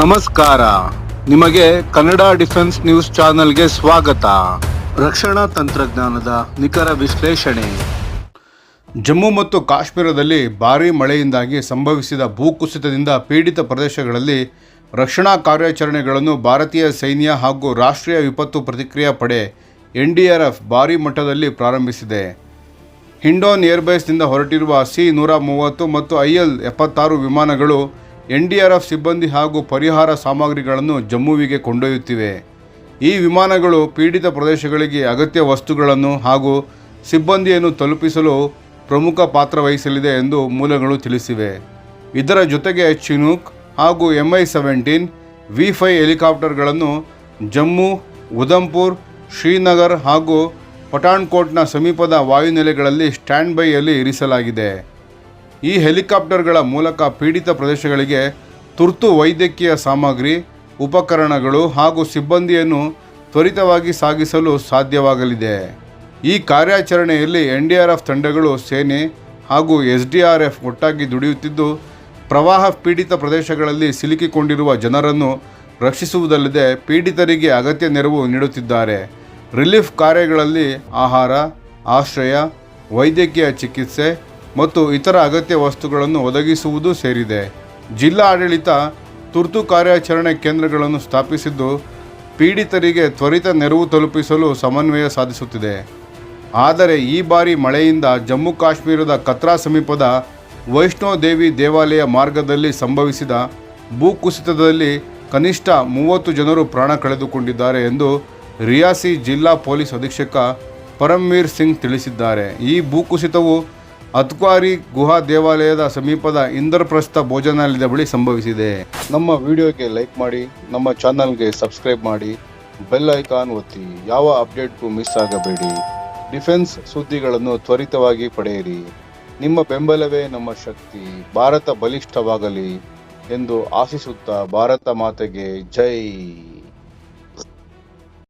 ನಮಸ್ಕಾರ. ನಿಮಗೆ Kannada defence news ಚಾನೆಲ್ಗೆ ಸ್ವಾಗತ. ರಕ್ಷಣಾ ತಂತ್ರಜ್ಞಾನದ ನಿಖರ ವಿಶ್ಲೇಷಣೆ. ಜಮ್ಮು ಮತ್ತು ಕಾಶ್ಮೀರದಲ್ಲಿ ಭಾರೀ ಮಳೆಯಿಂದಾಗಿ ಸಂಭವಿಸಿದ ಭೂಕುಸಿತದಿಂದ ಪೀಡಿತ ಪ್ರದೇಶಗಳಲ್ಲಿ ರಕ್ಷಣಾ ಕಾರ್ಯಾಚರಣೆಗಳನ್ನು ಭಾರತೀಯ ಸೈನ್ಯ ಹಾಗೂ ರಾಷ್ಟ್ರೀಯ ವಿಪತ್ತು ಪ್ರತಿಕ್ರಿಯಾ ಪಡೆ ಎನ್ ಡಿ ಆರ್ ಎಫ್ ಭಾರೀ ಮಟ್ಟದಲ್ಲಿ ಪ್ರಾರಂಭಿಸಿದೆ. ಹಿಂಡೋನ್ ಏರ್ಬೇಸ್ನಿಂದ ಹೊರಟಿರುವ ಸಿ ನೂರ ಮೂವತ್ತು ಮತ್ತು ಐ ಎಲ್ ಎಪ್ಪತ್ತಾರು ವಿಮಾನಗಳು ಎನ್ಡಿಆರ್ಎಫ್ ಸಿಬ್ಬಂದಿ ಹಾಗೂ ಪರಿಹಾರ ಸಾಮಗ್ರಿಗಳನ್ನು ಜಮ್ಮುವಿಗೆ ಕೊಂಡೊಯ್ಯುತ್ತಿವೆ. ಈ ವಿಮಾನಗಳು ಪೀಡಿತ ಪ್ರದೇಶಗಳಿಗೆ ಅಗತ್ಯ ವಸ್ತುಗಳನ್ನು ಹಾಗೂ ಸಿಬ್ಬಂದಿಯನ್ನು ತಲುಪಿಸಲು ಪ್ರಮುಖ ಪಾತ್ರ ವಹಿಸಲಿದೆ ಎಂದು ಮೂಲಗಳು ತಿಳಿಸಿವೆ. ಇದರ ಜೊತೆಗೆ ಚಿನೂಕ್ ಹಾಗೂ ಎಂಐ ಸೆವೆಂಟೀನ್, ವಿ ಫೈ ಹೆಲಿಕಾಪ್ಟರ್ಗಳನ್ನು ಜಮ್ಮು, ಉಧಂಪುರ್, ಶ್ರೀನಗರ್ ಹಾಗೂ ಪಠಾಣ್ಕೋಟ್ನ ಸಮೀಪದ ವಾಯುನೆಲೆಗಳಲ್ಲಿ ಸ್ಟ್ಯಾಂಡ್ ಬೈಯಲ್ಲಿ ಇರಿಸಲಾಗಿದೆ. ಈ ಹೆಲಿಕಾಪ್ಟರ್ಗಳ ಮೂಲಕ ಪೀಡಿತ ಪ್ರದೇಶಗಳಿಗೆ ತುರ್ತು ವೈದ್ಯಕೀಯ ಸಾಮಗ್ರಿ, ಉಪಕರಣಗಳು ಹಾಗೂ ಸಿಬ್ಬಂದಿಯನ್ನು ತ್ವರಿತವಾಗಿ ಸಾಗಿಸಲು ಸಾಧ್ಯವಾಗಲಿದೆ. ಈ ಕಾರ್ಯಾಚರಣೆಯಲ್ಲಿ ಎನ್ಡಿಆರ್ಎಫ್ ತಂಡಗಳು, ಸೇನೆ ಹಾಗೂ ಎಸ್ಡಿಆರ್ಎಫ್ ಒಟ್ಟಾಗಿ ದುಡಿಯುತ್ತಿದ್ದು, ಪ್ರವಾಹ ಪೀಡಿತ ಪ್ರದೇಶಗಳಲ್ಲಿ ಸಿಲುಕಿಕೊಂಡಿರುವ ಜನರನ್ನು ರಕ್ಷಿಸುವುದಲ್ಲದೆ ಪೀಡಿತರಿಗೆ ಅಗತ್ಯ ನೆರವು ನೀಡುತ್ತಿದ್ದಾರೆ. ರಿಲೀಫ್ ಕಾರ್ಯಗಳಲ್ಲಿ ಆಹಾರ, ಆಶ್ರಯ, ವೈದ್ಯಕೀಯ ಚಿಕಿತ್ಸೆ ಮತ್ತು ಇತರ ಅಗತ್ಯ ವಸ್ತುಗಳನ್ನು ಒದಗಿಸುವುದು ಸೇರಿದೆ. ಜಿಲ್ಲಾ ಆಡಳಿತ ತುರ್ತು ಕಾರ್ಯಾಚರಣೆ ಕೇಂದ್ರಗಳನ್ನು ಸ್ಥಾಪಿಸಿದ್ದು, ಪೀಡಿತರಿಗೆ ತ್ವರಿತ ನೆರವು ತಲುಪಿಸಲು ಸಮನ್ವಯ ಸಾಧಿಸುತ್ತಿದೆ. ಆದರೆ ಈ ಬಾರಿ ಮಳೆಯಿಂದ ಜಮ್ಮು ಕಾಶ್ಮೀರದ ಕತ್ರಾ ಸಮೀಪದ ವೈಷ್ಣೋದೇವಿ ದೇವಾಲಯ ಮಾರ್ಗದಲ್ಲಿ ಸಂಭವಿಸಿದ ಭೂಕುಸಿತದಲ್ಲಿ ಕನಿಷ್ಠ ಮೂವತ್ತು ಜನರು ಪ್ರಾಣ ಕಳೆದುಕೊಂಡಿದ್ದಾರೆ ಎಂದು ರಿಯಾಸಿ ಜಿಲ್ಲಾ ಪೊಲೀಸ್ ಅಧೀಕ್ಷಕ ಪರಮ್ವೀರ್ ಸಿಂಗ್ ತಿಳಿಸಿದ್ದಾರೆ. ಈ ಭೂಕುಸಿತವು ಅತ್ಕ್ವಾರಿ ಗುಹಾ ದೇವಾಲಯದ ಸಮೀಪದ ಇಂದ್ರಪ್ರಸ್ಥ ಭೋಜನಾಲಯದ ಬಳಿ ಸಂಭವಿಸಿದೆ. ನಮ್ಮ ವಿಡಿಯೋಗೆ ಲೈಕ್ ಮಾಡಿ, ನಮ್ಮ ಚಾನಲ್ಗೆ ಸಬ್ಸ್ಕ್ರೈಬ್ ಮಾಡಿ, ಬೆಲ್ ಐಕಾನ್ ಒತ್ತಿ, ಯಾವ ಅಪ್ಡೇಟ್ಗೂ ಮಿಸ್ ಆಗಬೇಡಿ. ಡಿಫೆನ್ಸ್ ಸುದ್ದಿಗಳನ್ನು ತ್ವರಿತವಾಗಿ ಪಡೆಯಿರಿ. ನಿಮ್ಮ ಬೆಂಬಲವೇ ನಮ್ಮ ಶಕ್ತಿ. ಭಾರತ ಬಲಿಷ್ಠವಾಗಲಿ ಎಂದು ಆಶಿಸುತ್ತಾ ಭಾರತ ಮಾತೆಗೆ ಜೈ.